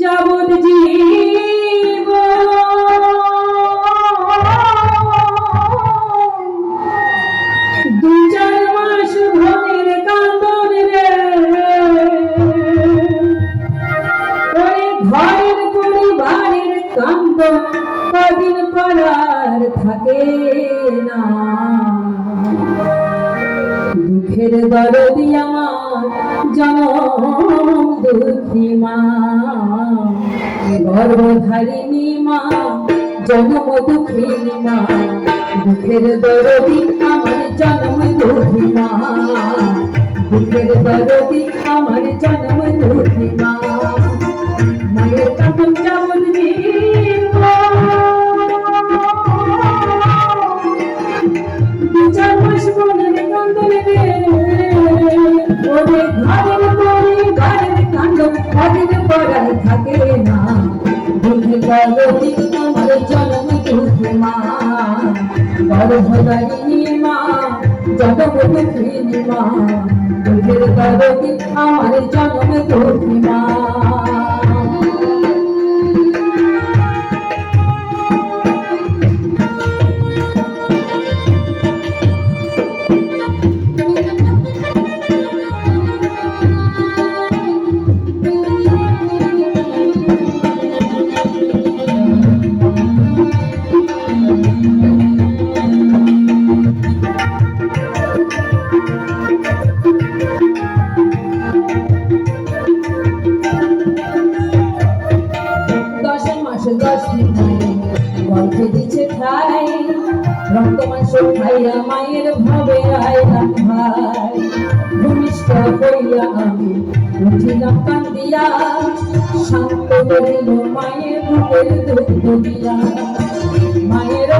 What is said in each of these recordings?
যাবত জীব দু চার মাস ধনের কান্দন রে। ঘরের পরিবারের কান্দ কদিন পরার থাকে না। দুঃখের দরদি আমার জনম দুঃখী মা। গর্ভধারিণী মা, জনম মা। দুঃখের আমার জনম দুঃখী মা। দুঃখের আমার জনম মা। গর্ভধারিণী মা জন্ম দুঃখিনী মা। দুঃখের গলতি আমার জন্ম দুঃখ মা। রক্ত মায়ের ভাবে না ভাই ভূমিষ্ঠ হইয়া আমি উঠিলাম শান্ত করিল মায়ের বুকের দুঃখ দিয়া মায়ের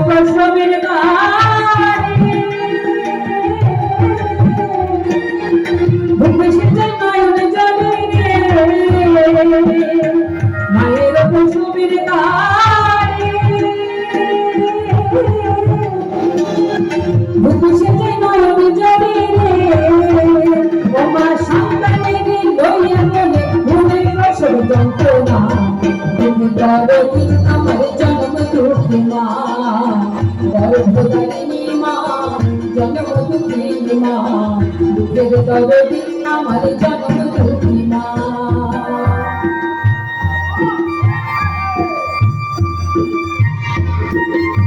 গর্ভধারিণী মা দুঃখিনী মা দুঃখের দরদি আমার দুঃখী মা হাতে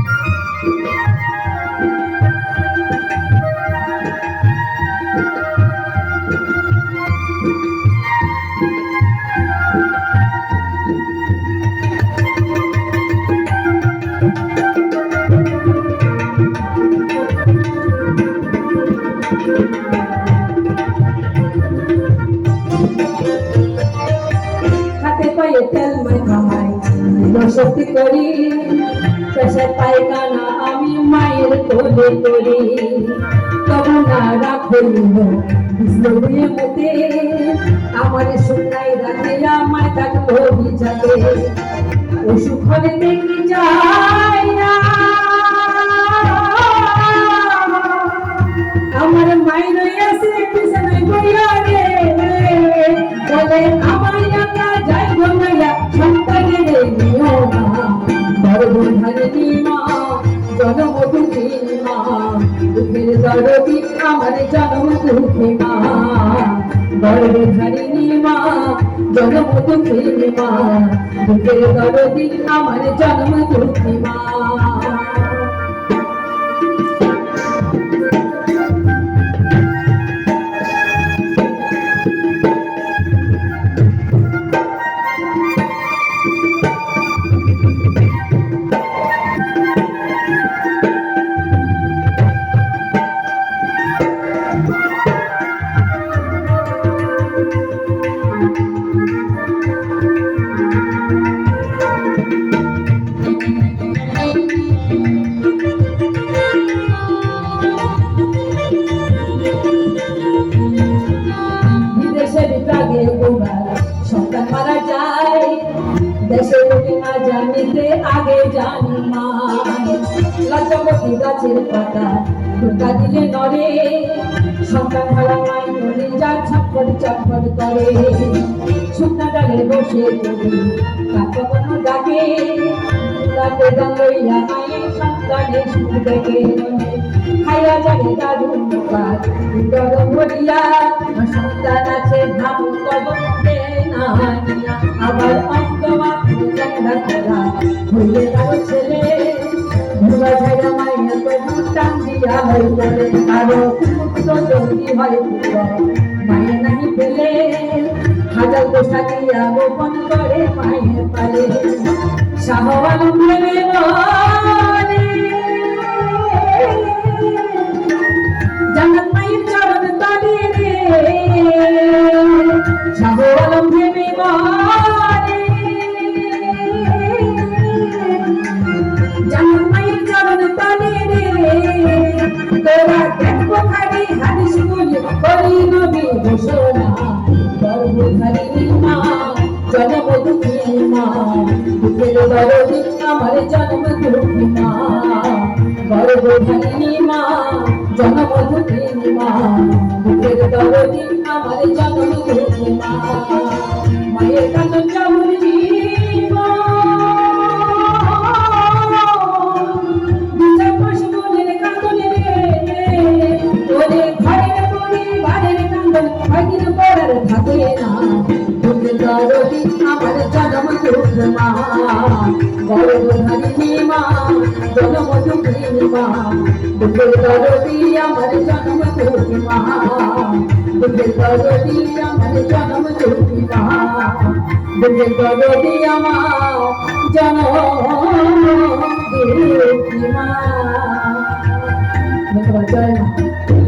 শক্তি করি পেশার পায়খানা আমি মায়ের কোলে করি। তবু না রাখল বিষ্ণুয়ে মতে, আমার সুনাই রাখে আমার কাটবো বিজাতে ও সুখরে দেখি যায় না। আমার মায়ের আছে দরদি আমার জন্ম দুঃখী মা গর্ভধারিণী মা জন্ম দুঃখিনী মা দুঃখের দরদি আমার জন্ম দুঃখী মা দেশের লোকে জানিতে আগে জানি মা। লজ্জাবতী গাছের পাতা ঢোকা দিলে নরে সন্তান হারা মাই মনে যা ছটফট ছটফট করে। শুকনা ডালে বসে কাকা কোনো ডাকে, রাতে ডাঙ্গইয়া মায়ে সন্তানের সুখ দেখে। খাইয়া যাবে দারুণ কাজ গরম ভরিয়া জলদি হয় মায়ের নাহি পেলে হাজার পোষা দিয়া গোপন করে মায়ের পালে শাহ আলম জান্নাত মায়ের চরণ তলে রে শাহ আলম ভেবে বলে জান্নাত মায়ের চরণ তলে রে তোরা গুলি করি নবী ঘোষণা গর্ভধারিণী মা জনম দুঃখী মা বুকের দরদি আমার জন্ম দুঃখী মা দরদি আমার জনম দুঃখ মা গর্ভধারিণী মা জনম দুঃখী মা বুকের দরদি আমার জনম দুঃখী মা বুকের দরদি আমার জনম দুঃখী মা বুকের দরদি আমার জনম দুঃখী মা ধন্যবাদ জয়